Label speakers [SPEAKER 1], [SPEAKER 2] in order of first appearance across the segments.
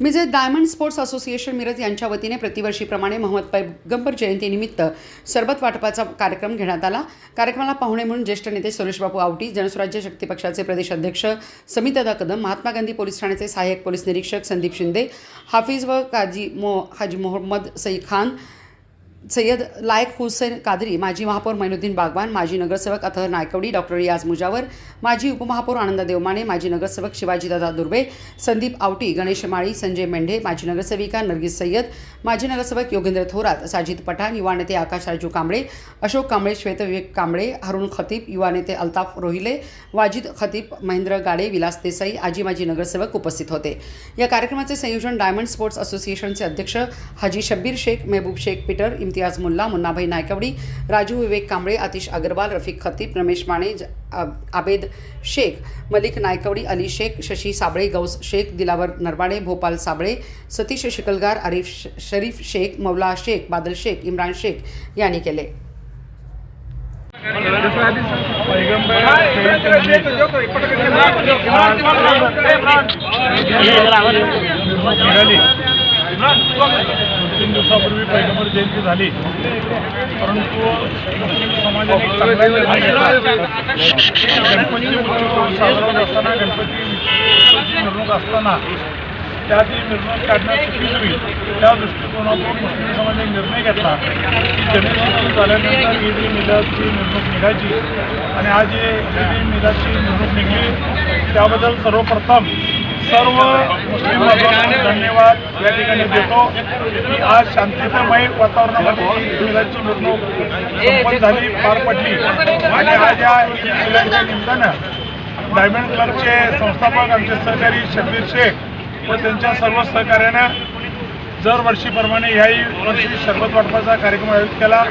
[SPEAKER 1] मी जे diamond sports association Miraj यांच्या वतीने प्रतिवर्षीप्रमाणे मोहम्मद पैगंबर जयंतीनिमित्त सरबत वाटपाचा कार्यक्रम घेण्यात आला. कार्यक्रमाला पाहुणे म्हणून ज्येष्ठ नेते सुरेशबाबू आवटी जनस्वराज्य शक्ती पक्षाचे प्रदेश अध्यक्ष समितदा कदम महात्मा गांधी पोलीस ठाण्याचे सहाय्यक पोलीस निरीक्षक संदीप शिंदे हाफिज व काजी मो हाजी मोहम्मद सई खान सय्यद लायक हुसेन कादरी माजी महापौर मैनुद्दीन बागवान माजी नगरसेवक अथर नायकवडी डॉक्टर रियाज मुजावर माजी उपमहापौर आनंद देवमाने माजी नगरसेवक शिवाजीदादा दुर्बे संदीप आवटी गणेश माळी संजय मेंढे माजी नगरसेविका नरगिस सय्यद माजी नगरसेवक योगेंद्र थोरात साजिद पठाण युवा नेते आकाश राजू कांबळे अशोक कांबळे श्वेतविवेक कांबळे हरुण खतीब युवा नेते अल्ताफ रोहिले वाजिद खतीब महेंद्र गाडे विलास देसाई आजी माजी नगरसेवक उपस्थित होते. या कार्यक्रमाचे संयोजन डायमंड स्पोर्ट्स असोसिएशनचे अध्यक्ष हाजी शब्बीर शेख मेहबूब शेख पीटर इम्तियाज मुल्ला मुन्नाभाई नायकवडी राजू विवेक कांबळे आतिश अग्रवाल रफिक खतीब रमेश माने आबेद शेख मलिक नायकवडी अली शेख शशी साबळे गौस शेख दिलावर नरवाडे भोपाल साबळे सतीश शिकलगार आरिफ शरीफ शेख मौला शेख बादल शेख इम्रान शेख यांनी केले.
[SPEAKER 2] तीन दिवसापूर्वी पैगंबर जयंती झाली. परंतु मुस्लिम समाजाने गणपती साजरा होत असताना गणपती मिरवणूक असताना त्या ती मिरवणूक काढण्यात चुकीचं होईल त्या दृष्टिकोनातून मुस्लिम समाजाने निर्णय घेतला की जन्मदिवशी झाल्यानंतर ईद ए मिलादची मिरवणूक निघायची. आणि आज ही ईद ए मिलादची मिरवणूक निघली त्याबद्दल सर्वप्रथम सर्व मुस्लिम बांधवांना धन्यवाद. या ठिकाणी देतो. की आज शांततामय वातावरणामध्ये ईद झाली पार पडली. आणि आज या मुलांच्या निमित्तानं डायमंड क्लबचे संस्थापक आमचे सहकारी शब्बीर शेख व त्यांच्या सर्व सहकार्यानं दरवर्षीप्रमाणे याही वर्षी शरबत वाटपाचा कार्यक्रम आयोजित केला.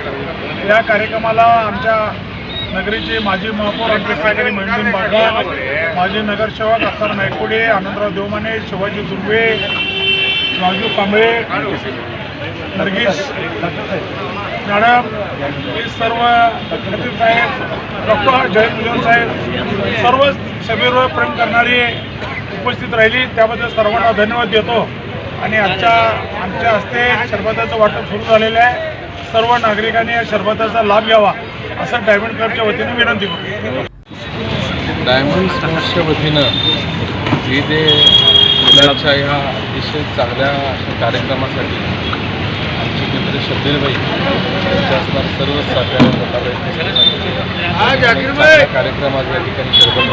[SPEAKER 2] या कार्यक्रमाला आमच्या नगरीचे माजी महापौर आमचे सहकारी महेंद्र बागवान माजी नगरसेवक अख्तर नायकोडे आनंदराव देवमाने शिवाजी दुर्वे राजू कांबळे नरगीस मॅडम हे सर्व खतीब साहेब डॉक्टर जयंत मुजन साहेब सर्व सभेवर प्रेम करणारी उपस्थित राहिली. त्याबद्दल सर्वांना धन्यवाद देतो. आणि आजच्या आमच्या हस्ते शरबताचं वाटप सुरू झालेलं आहे. सर्व नागरिकांनी या शरबताचा लाभ घ्यावा. असं डायमंड क्लबच्या वतीने विनंती करतो.
[SPEAKER 3] डायमंड स्पोर्ट्सच्या वतीनं ईद ए मिलादच्या ह्या अतिशय चांगल्या कार्यक्रमासाठी आमचे मित्र शब्बीरबाई त्यांच्या असणार सर्व सहकार्य चांगल्या कार्यक्रमात या ठिकाणी शरबत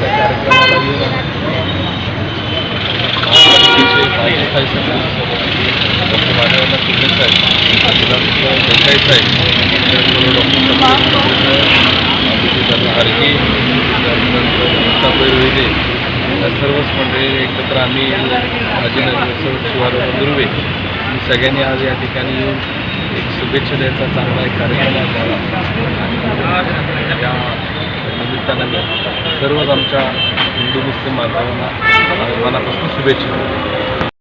[SPEAKER 3] त्या कार्यक्रमाला येऊन महापालिकेचे माजी स्थायी समिती डॉक्टर माधवनाथ शिंदे साहेब विधानसभा देसाई साहेब त्याचबरोबर डॉक्टर शब्बीर हारकी त्यानंतर मुक्ताबाई रोहिले या सर्वच मंडळी एकत्र आम्ही माजी नगरसेवक शिवाराव दुर्वे. सगळ्यांनी आज या ठिकाणी येऊन एक शुभेच्छा द्यायचा चांगला एक कार्यक्रम आज झाला आणि या निमित्तानं मी सर्वच आमच्या हिंदू मुस्लिम बांधवांना मनापासून शुभेच्छा.